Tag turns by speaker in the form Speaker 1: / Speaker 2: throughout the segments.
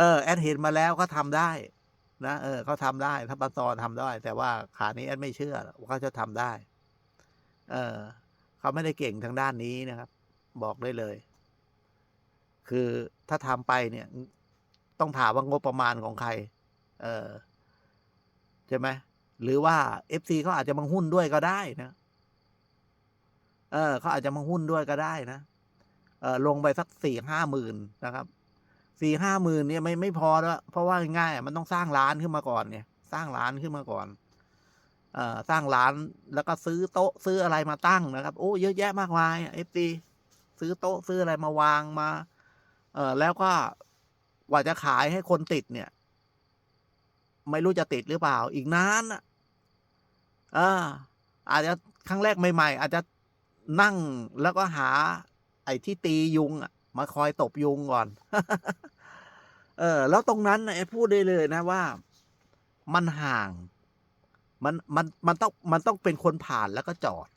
Speaker 1: เออแอดเห็นมาแล้วก็ทำได้นะเออเขาทำได้ถ้าปตอทำได้ แต่ว่าขานี้แอดไม่เชื่อว่าเขาจะทำได้ เออเขาไม่ได้เก่งทางด้านนี้นะครับ บอกได้เลย คือถ้าทำไปเนี่ย ต้องถามว่างบประมาณของใคร เออใช่ไหมหรือว่าเอฟซีเขาอาจจะมาหุ้นด้วยก็ได้นะเออเขาอาจจะมาหุ้นด้วยก็ได้นะเออลงไปสักสี่ห้าหมื่นนะครับ สี่ห้าหมื่นเนี่ยไม่ไม่พอแล้วเพราะว่าง่ายมันต้องสร้างร้านขึ้นมาก่อนเนี่ย สร้างร้านขึ้นมาก่อนเอ่อสร้างร้านแล้วก็ซื้อโต๊ะซื้ออะไรมาตั้งนะครับ โอ้เยอะแยะมากมายเอฟซีซื้อโต๊ะซื้ออะไรมาวางมา เออแล้วก็กว่าจะขายให้คนติดเนี่ย ไม่รู้จะติดหรือเปล่า อีกนานอะเอออาจจะครั้งแรกใหม่ ๆ อาจจะนั่งแล้วก็หา ไอ้ที่ตียุงอะ มาคอยตบยุงก่อน เออ แล้วตรงนั้นน่ะไอ้พูดได้เลยนะว่า มันห่าง มันมันมันต้องมันต้องเป็นคนผ่านแล้วก็จอด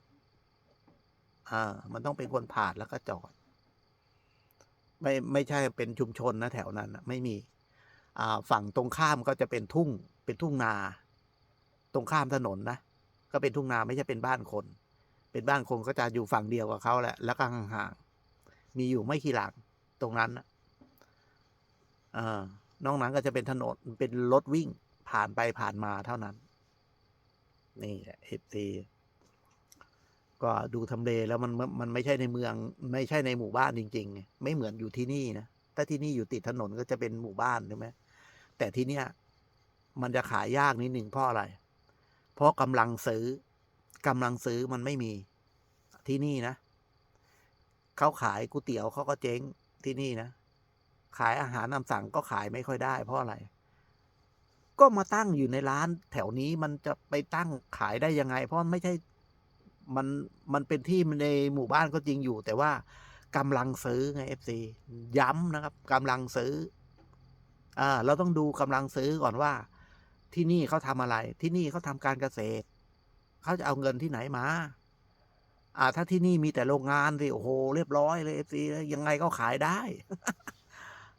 Speaker 1: อ่า มันต้องเป็นคนผ่านแล้วก็จอด ไม่ไม่ใช่เป็นชุมชนนะแถวนั้นนะไม่มี อ่า ฝั่งตรงข้ามก็จะเป็นทุ่ง เป็นทุ่งนา ตรงข้ามถนนนะก็เป็นทุ่งนาไม่ใช่เป็นบ้านคน เป็นบ้านคนก็จะอยู่ฝั่งเดียวกับเขาแหละ แล้วก็ห่าง มีอยู่ไม่กี่หลังตรงนั้นนะเออนอกนั้นก็จะเป็นถนนเป็นรถวิ่งผ่านไปผ่านมาเท่านั้น นี่แหละเอฟซีก็ดูทำเลแล้วมันมันไม่ใช่ในเมือง ไม่ใช่ในหมู่บ้านจริง ๆ ไม่เหมือนอยู่ที่นี่นะถ้าที่นี่อยู่ติดถนนก็จะเป็นหมู่บ้านใช่ไหมแต่ที่เนี้ยมันจะขายยากนิดหนึ่งเพราะอะไร เพราะกำลังซื้อกำลังซื้อมันไม่มีที่นี่นะ เขาขายก๋วยเตี๋ยวเขาก็เจ๊งที่นี่นะ ขายอาหารนำสั่งก็ขายไม่ค่อยได้ เพราะอะไร ก็มาตั้งอยู่ในร้าน แถวนี้มันจะไปตั้งขายได้ยังไง เพราะไม่ใช่มันมันเป็นที่ในหมู่บ้านก็จริงอยู่ แต่ว่ากำลังซื้อไงเอฟซีย้ำนะครับกำลังซื้ออ่าเราต้องดูกำลังซื้อก่อนว่า ที่นี่เขาทำอะไร ที่นี่เขาทำการเกษตรเขาจะเอาเงินที่ไหนมา อ่า ถ้าที่นี่มีแต่โรงงานสิโอ้โหเรียบร้อยเลยเอฟซียังไงก็ขายได้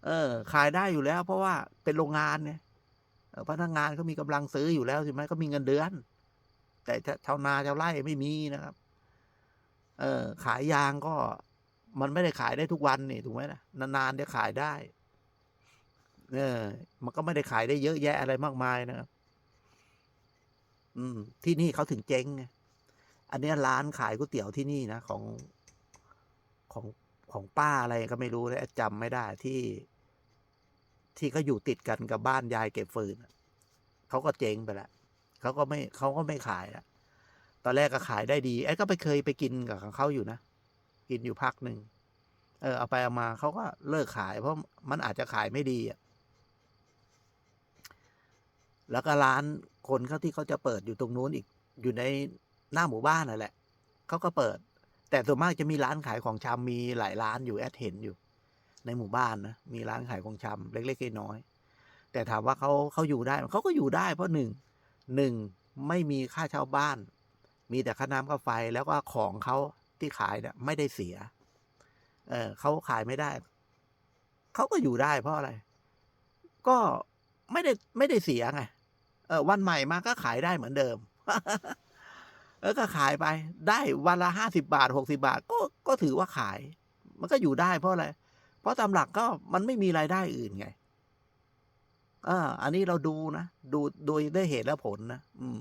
Speaker 1: เออ ขายได้อยู่แล้ว เพราะว่าเป็นโรงงานเนี่ยพนักงานเขามีกำลังซื้ออยู่แล้วใช่ไหมก็มีเงินเดือน แต่ชาวนาชาวไร่ไม่มีนะครับ เออ ขายยางก็ มันไม่ได้ขายได้ทุกวันนี่ถูกไหมนะนานๆจะขายได้ เออ มันก็ไม่ได้ขายได้เยอะแยะอะไรมากมายนะครับอืม ที่นี่เขาถึงเจ๊งไง อันนี้ร้านขายก๋วยเตี๋ยวที่นี่นะของของของป้าอะไรก็ไม่รู้เลยจำไม่ได้ที่ ที่เขาอยู่ติดกันกับบ้านยายเก็บฟืนเขาก็เจ๊งไปล้วเขาก็ไม่เขาก็ไม่ขายละตอนแรกก็ขายได้ดีไอ้ก็ไปเคยไปกินกับเขาอยู่นะกินอยู่พักหนึ่งเออเอาไปเอามาเขาก็เลิกขายเพราะมันอาจจะขายไม่ดีอะแล้วก็ร้านคนเขาที่เขาจะเปิดอยู่ตรงนู้นอีกอยู่ใน หน้าหมู่บ้านนั่นแหละเขาก็เปิด แต่ส่วนมากจะมีร้านขายของชำมีหลายร้านอยู่แอดเห็นอยู่ ในหมู่บ้านนะมีร้านขายของชำเล็กๆน้อยๆแต่ถามว่าเขาเขาอยู่ได้เขาก็อยู่ได้เพราะหนึ่งหนึ่งไม่มีค่าเช่าบ้าน มีแต่ค่าน้ำค่าไฟแล้วก็ของเขาที่ขายเนี่ยไม่ได้เสีย เออเขาขายไม่ได้ เขาก็อยู่ได้เพราะอะไร ก็ไม่ได้ไม่ได้เสียไง เออวันใหม่มาก็ขายได้เหมือนเดิม เออก็ขายไปได้วันละห้าสิบาทหกสิบาท ก็ก็ถือว่าขาย มันก็อยู่ได้เพราะอะไร เพราะตามหลักก็มันไม่มีรายได้อื่นไงอ่าอันนี้เราดูนะ ดูโดยได้เหตุและผลนะอืม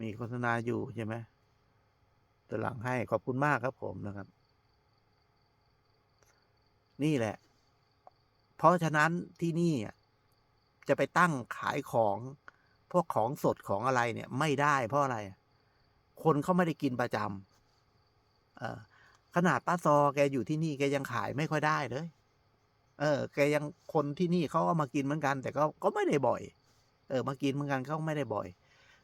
Speaker 1: มีโฆษณาอยู่ใช่ไหมตัวหลังให้ขอบคุณมากครับผมนะครับ นี่แหละ เพราะฉะนั้นที่นี่จะไปตั้งขายของ พวกของสดของอะไรเนี่ยไม่ได้เพราะอะไร คนเขาไม่ได้กินประจำเออขนาดป้าซอแกอยู่ที่นี่แกยังขายไม่ค่อยได้เลย เออ แกยังคนที่นี่เขาก็มากินเหมือนกัน แต่ก็ก็ไม่ได้บ่อย เออ มากินเหมือนกันเขาไม่ได้บ่อย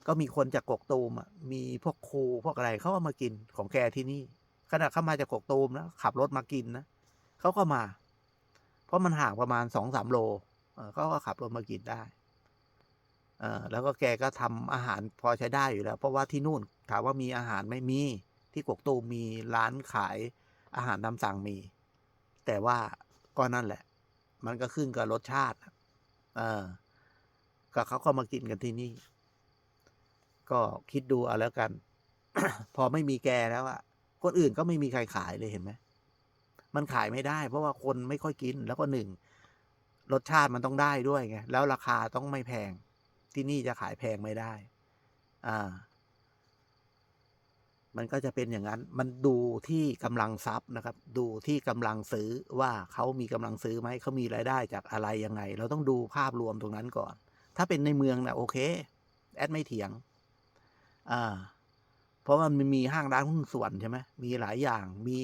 Speaker 1: ก็มีคนจากกกตูมอะมีพวกครูพวกอะไรเขาก็มากินของแกที่นี่ ขนาดเขามาจากกกตูมนะขับรถมากินนะเขาก็มา เพราะมันห่างประมาณสองสามโลเออเขาก็ขับรถมากินได้ แล้วก็แกก็ทำอาหารพอใช้ได้อยู่แล้ว เพราะว่าที่นู่นถามว่ามีอาหารไม่มีที่กวกตูมมีร้านขายอาหารตามสั่งมี แต่ว่าก็นั่นแหละ มันก็ขึ้นกับรสชาติเออก็เขาก็มากินกันที่นี่ ก็คิดดูเอาแล้วกัน พอไม่มีแกแล้วอะคนอื่นก็ไม่มีใครขายเลยเห็นไหมมันขายไม่ได้ เพราะว่าคนไม่ค่อยกินแล้วก็หนึ่งรสชาติมันต้องได้ด้วยไงแล้วราคาต้องไม่แพง ที่นี่จะขายแพงไม่ได้ อ่า มันก็จะเป็นอย่างนั้น มันดูที่กำลังทรัพย์นะครับ ดูที่กำลังซื้อว่าเขามีกำลังซื้อไหมเขามีรายได้จากอะไรยังไง เราต้องดูภาพรวมตรงนั้นก่อน ถ้าเป็นในเมืองนะโอเค แอดไม่เถียง อ่า เพราะว่ามันมีห้างร้านหุ้นส่วนใช่ไหมมีหลายอย่าง มี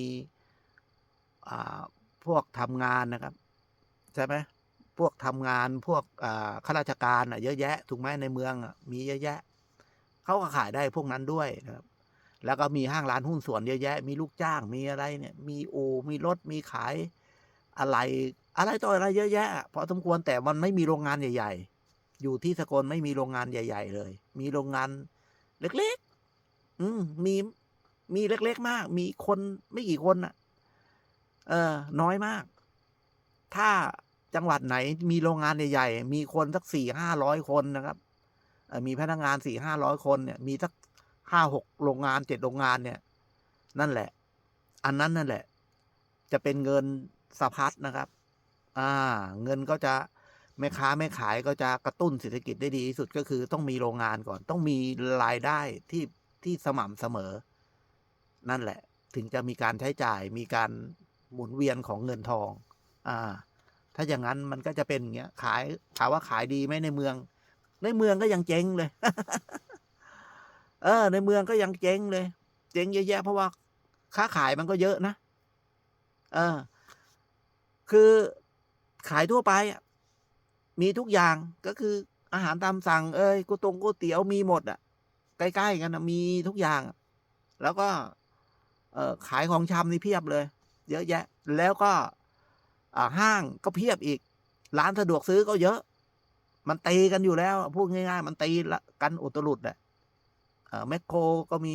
Speaker 1: อ่า พวกทำงานนะครับ ใช่ไหม พวกทำงานพวกข้าราชการเยอะแยะถูกไหมในเมืองมีเยอะแยะเขาก็ขายได้พวกนั้นด้วยนะครับ แล้วก็มีห้างร้านหุ้นส่วนเยอะแยะ มีลูกจ้างมีอะไรเนี่ย มีอูมีรถมีขายอะไร อะไรต่ออะไรเยอะแยะพอสมควรแต่มันไม่มีโรงงานใหญ่ ๆ อยู่ที่สกลไม่มีโรงงานใหญ่ ๆ เลย มีโรงงานเล็กๆ อืมมีมีเล็ก ๆ มาก มีคนไม่กี่คนน่ะ เออ น้อยมาก ถ้า จังหวัดไหนมีโรงงานใหญ่ๆ มีคนสัก4-500คนนะครับมีพนักงาน4-500คนเนี่ย มีสัก5-6โรงงาน7โรงงานเนี่ย นั่นแหละ อันนั้นนั่นแหละ จะเป็นเงินสะพัดนะครับ อ่า เงินก็จะแม่ค้าแม่ขายก็จะกระตุ้นเศรษฐกิจได้ดีที่สุดก็คือต้องมีโรงงานก่อน ต้องมีรายได้ที่ที่สม่ำเสมอ นั่นแหละ ถึงจะมีการใช้จ่ายมีการหมุนเวียนของเงินทอง อ่า ถ้าอย่างงั้นมันก็จะเป็นอย่างเงี้ย ขายถามว่าขายดีไหมในเมือง ในเมืองก็ยังเจ๊งเลย เออ ในเมืองก็ยังเจ๊งเลย เจ๊งเยอะแยะเพราะว่าค้าขายมันก็เยอะนะ เออ คือขายทั่วไปมีทุกอย่างก็คืออาหารตามสั่ง เอยก๋วยตงก๋วยเตี๋ยวมีหมด อะ ใกล้ๆกันนะมีทุกอย่าง แล้วก็ เออขายของชำนี่เพียบเลย เยอะแยะ แล้วก็ ห้างก็เพียบอีก ร้านสะดวกซื้อก็เยอะ มันตีกันอยู่แล้ว พูดง่าย ๆ มันตีละกันอุตลุดอะเอ่อแมคโครก็มี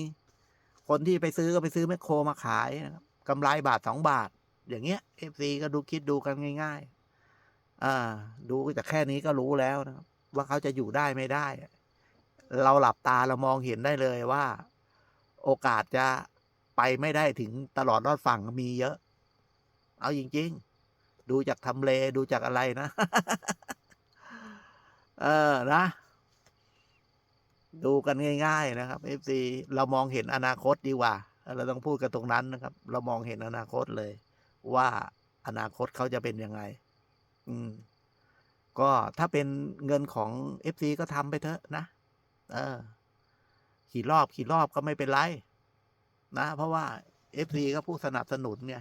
Speaker 1: คนที่ไปซื้อก็ไปซื้อแมคโครมาขายนะครับกำไรบาท2บาท อย่างเงี้ย FC ก็ดูคิดดูกันง่าย ๆ อ่า ดูจากแค่นี้ก็รู้แล้วนะครับ ว่าเขาจะอยู่ได้ไม่ได้ เราหลับตาเรามองเห็นได้เลยว่า โอกาสจะไปไม่ได้ถึงตลอดรอดฝั่งมีเยอะ เอาจริง ๆ ดูจากทำเลดูจากอะไรนะ เออนะ ดูกันง่าย ๆ นะครับ FC เรามองเห็นอนาคตดีกว่า เราต้องพูดกันตรงนั้นนะครับ เรามองเห็นอนาคตเลย ว่าอนาคตเขาจะเป็นยังไง อืม ก็ถ้าเป็นเงินของ FC ก็ทำไปเถอะนะ เออกี่รอบกี่รอบก็ไม่เป็นไร นะ เพราะว่า FC ก็ผู้สนับสนุนไง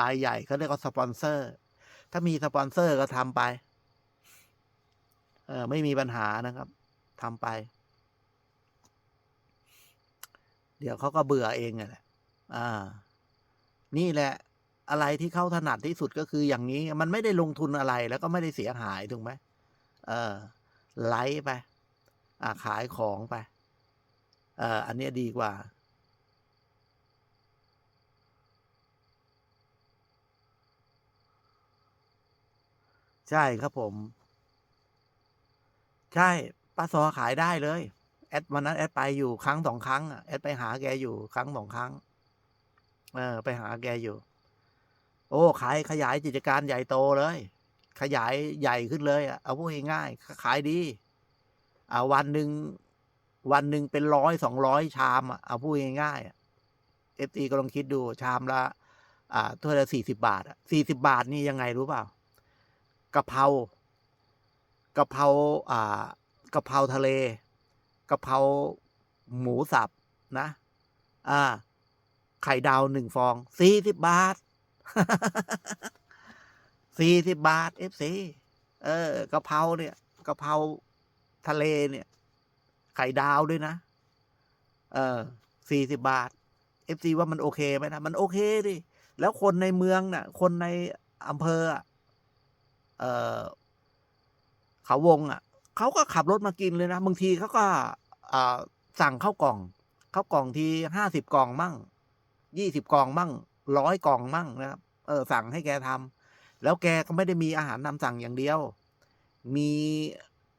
Speaker 1: รายใหญ่เขาเรียกว่าสปอนเซอร์ ถ้ามีสปอนเซอร์ก็ทำไป เออ ไม่มีปัญหานะครับทำไป เดี๋ยวเขาก็เบื่อเองแหละ อ่า นี่แหละ อะไรที่เขาถนัดที่สุดก็คืออย่างงี้ มันไม่ได้ลงทุนอะไรแล้วก็ไม่ได้เสียหายถูกไหมเออ ไลฟ์ไป อ่าขายของไป เอออันนี้ดีกว่า ใช่ครับผม ใช่ป้าซอขายได้เลย แอดวันนั้นแอดไปอยู่ครั้ง2ครั้งอะแอดไปหาแกอยู่ครั้ง2ครั้ง เออ ไปหาแกอยู่ โอ้ขายขยายกิจการใหญ่โตเลย ขยายใหญ่ขึ้นเลยอะเอาพูดง่ายๆขายดีอ่าวันหนึ่งวันหนึ่งเป็น100-200ชามอะเอาพูดง่ายๆอะ FC ก็ลองคิดดูชามละอ่าถ้วยละ40บาทอะ40บาทนี่ยังไงรู้เปล่า? กะเพรากะเพราอ่ากะเพราทะเลกะเพราหมูสับนะอาไข่ดาว1ฟอง40บบาท40บบาท FC เออกะเพราเนี่ยกะเพราทะเลเนี่ย ไข่ดาวด้วยนะ เออ40บบาท FC ว่ามันโอเคไหมล่ะ?มันโอเคสิแล้วคนในเมืองน่ะ คนในอำเภออะ เออเขาวงอะเขาก็ขับรถมากินเลยนะบางทีเขาก็สั่งข้าวกล่องข้าวกล่องที50กล่องมั่ง20กล่องมั่ง100กล่องมั่งนะครับเออสั่งให้แกทแล้วแกก็ไม่ได้มีอาหารนำสั่งอย่างเดียว มี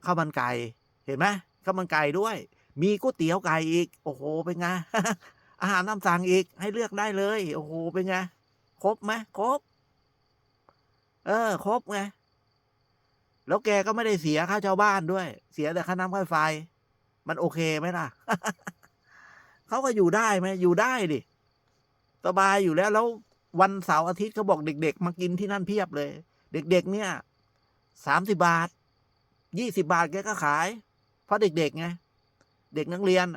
Speaker 1: ข้าวมันไก่เห็นไหมข้าวมันไก่ด้วย มีก๋วยเตี๋ยวไก่อีก โอ้โหเป็นไงอาหารนำสั่งอีกให้เลือกได้เลย โอ้โหเป็นไงครบไหมครบ เออ ครบไง แล้วแกก็ไม่ได้เสียค่าช่าบ้านด้วย เสียแต่ค่าน้ำค่าไฟ มันโอเคไหมล่ะเขาก็อยู่ได้ไหมอยู่ได้ดิสบายอยู่แล้ว แล้ววันเสาร์อาทิตย์เขาบอกเด็ก ๆ มากินที่นั่นเพียบเลย เด็ก ๆ เนี่ยสามสิบาทยี่สิบาทแกก็ขาย เพราะเด็กๆไงเด็กนักเรียน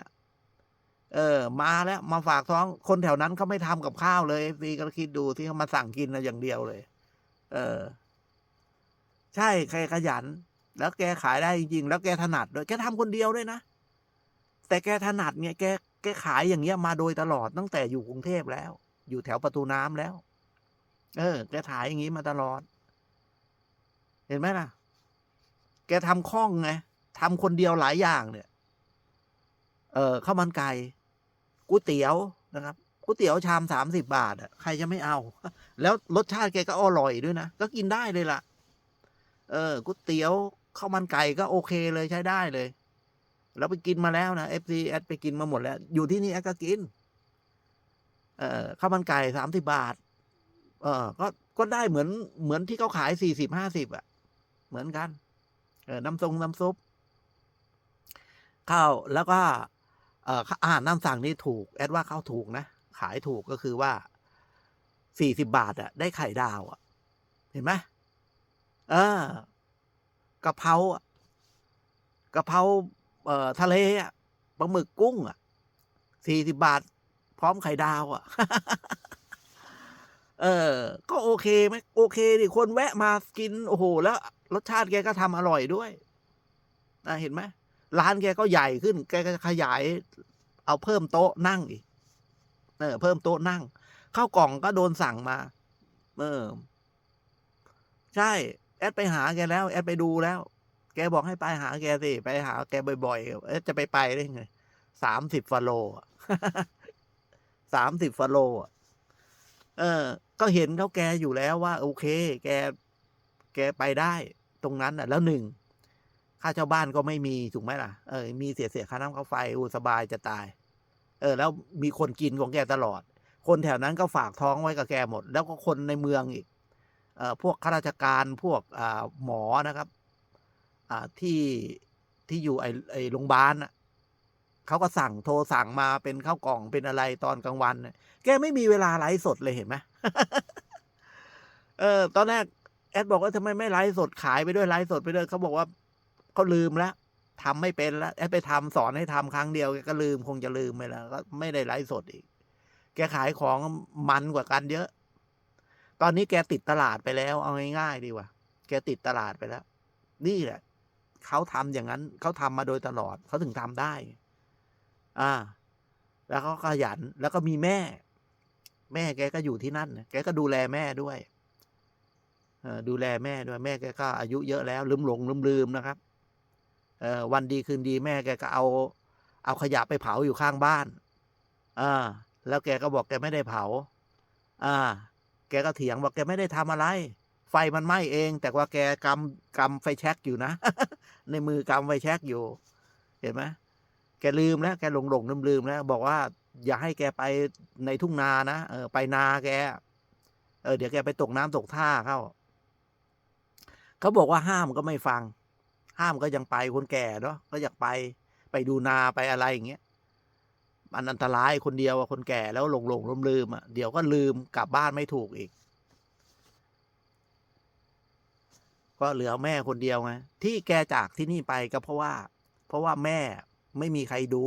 Speaker 1: เออ มาแล้วมาฝากท้องคนแถวนั้นเขาไม่ทำกับข้าวเลยฟีก็คิดดูที่เขามาสั่งกินนะอย่างเดียวเลย เออ ใช่ใครขยัน แล้วแกขายได้จริงๆ แล้วแกถนัดด้วยแกทำคนเดียวด้วยนะ แต่แกถนัดเนี่ยแกแกขายอย่างเงี้ยมาโดยตลอดตั้งแต่อยู่กรุงเทพแล้ว อยู่แถวประตูน้ำแล้ว เออ แกขายอย่างงี้มาตลอด เห็นไหมล่ะ แกทำคล่องไงทำคนเดียวหลายอย่างเนี่ย เออข้าวมันไก่ก๋วยเตี๋ยวนะครับก๋วยเตี๋ยวชามสามสิบาทอะใครจะไม่เอา แล้วรสชาติแกก็อร่อยด้วยนะ ก็กินได้เลยล่ะ เออก๋วยเตี๋ยวข้าวมันไก่ก็โอเคเลยใช้ได้เลยแล้วไปกินมาแล้วนะเอฟซีแอดไปกินมาหมดแล้ว อยู่ที่นี่แอดก็กิน เออข้าวมันไก่สามสิบาท เออก็ก็ได้เหมือนเหมือนที่เขาขายสี่สิบห้าสิบอะ เหมือนกัน เออน้ำทรงน้ำซุปข้าวแล้วก็เอ่ออาหารน้ำสั่งนี่ถูก แอดว่าเข้าถูกนะ ขายถูกก็คือว่าสี่สิบาทอะได้ไข่ดาวอะเห็นไหม เออกะเพราอะกะเพราเอ่อทะเลอะปลาหมึกกุ้ง อะสี่สิบาท พร้อมไข่ดาวอะ เออ ก็โอเคไหมโอเคดิคนแวะมากิน โอ้โห แล้วรสชาติแกก็ทำอร่อยด้วยนะเห็นไหมร้านแกก็ใหญ่ขึ้น แกก็ขยาย เอาเพิ่มโต๊ะนั่งอีก เออ เพิ่มโต๊ะนั่ง ข้าวกล่องก็โดนสั่งมา เออ ใช่ แอดไปหาแกแล้ว แอดไปดูแล้ว แกบอกให้ไปหาแกสิ ไปหาแกบ่อยๆ เอ๊ะจะไปไปได้ไงสามสิบฟาโลอะสามสิบฟาโลอะเออ ก็เห็นเขาแกอยู่แล้วว่า โอเค แก แกไปได้ตรงนั้นอะ แล้วหนึ่งค่าเช่าบ้านก็ไม่มีถูกไหมล่ะ เออ มีเสียเสียค่าน้ำค่าไฟอูสบายจะตาย เออ แล้วมีคนกินของแกตลอด คนแถวนั้นก็ฝากท้องไว้กับแกหมด แล้วก็คนในเมืองอีก พวกข้าราชการพวกหมอนะครับที่ที่อยู่ไอไอโรงพยาบาลอะเขาก็สั่งโทรสั่งมาเป็นข้าวกล่องเป็นอะไรตอนกลางวัน แกไม่มีเวลาไลฟ์สดเลยเห็นไหมเออ ตอนแรกแอดบอกว่าทำไมไม่ไลฟ์สดขายไปด้วยไลฟ์สดไปด้วยเขาบอกว่าเขาลืมแล้วทำไม่เป็นแล้วแอดไปทำสอนให้ทำครั้งเดียวแกก็ลืมคงจะลืมไปแล้ว ก็ไม่ได้ไลฟ์สดอีก แกขายของมันกว่ากันเยอะ ตอนนี้แกติดตลาดไปแล้ว เอาง่ายๆดีกว่า แกติดตลาดไปแล้ว นี่แหละเขาทำอย่างนั้นเขาทำมาโดยตลอดเขาถึงทำได้ อ่า แล้วเขาขยันแล้วก็มีแม่ แม่แกก็อยู่ที่นั่นแกก็ดูแลแม่ด้วยดูแลแม่ด้วยแม่แกก็อายุเยอะแล้ว ลืมหลงลืมลืมนะครับเอวันดีคืนดีแม่แกก็เอา เอาขยะไปเผาอยู่ข้างบ้านอ่าแล้วแกก็บอกแกไม่ได้เผา อ่า กก็เถียงบอกแกไม่ได้ทำอะไร ไฟมันไหม้เอง แต่ว่าแกกำกำไฟแช็กอยู่นะ ในมือกำไฟแช็กอยู่ เห็นไหมแกลืมแล้วแกหลงหลงลืมลืมแล้ว บอกว่า อย่าให้แกไปในทุ่งนานะเออไปนาแก เออเดี๋ยวแกไปตกน้ำตกท่าเข้าเขาบอกว่าห้ามก็ไม่ฟัง ห้ามก็ยังไปคนแก่เนาะก็อยากไปไปดูนาไปอะไรอย่างเงี้ย มันอันตรายคนเดียวอะคนแก่แล้วหลงหลงลืมลืมอะเดี๋ยวก็ลืมกลับบ้านไม่ถูกอีก ก็เหลือแม่คนเดียวไงที่แกจากที่นี่ไปก็เพราะว่า เพราะว่าแม่ไม่มีใครดู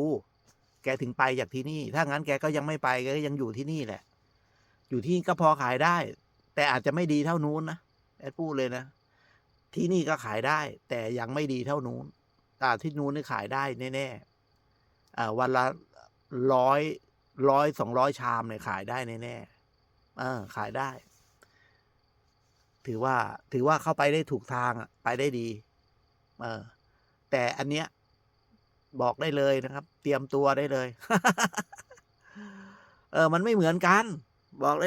Speaker 1: แกถึงไปจากที่นี่ ถ้างั้นแกก็ยังไม่ไปแกก็ยังอยู่ที่นี่แหละ อยู่ที่นี่ก็พอขายได้ แต่อาจจะไม่ดีเท่านู้นนะแอดพูดเลยนะที่นี่ก็ขายได้ แต่ยังไม่ดีเท่านู้นอ่ที่นู้นนี่ขายได้แน่ๆอ่วันละ ร้อยร้อยสองร้อยชามเนี่ยขายได้แน่ๆเออขายได้ ถือว่าถือว่าเข้าไปได้ถูกทางอะไปได้ดี เออ แต่อันเนี้ย บอกได้เลยนะครับ เตรียมตัวได้เลย เออ มันไม่เหมือนกัน บอกได้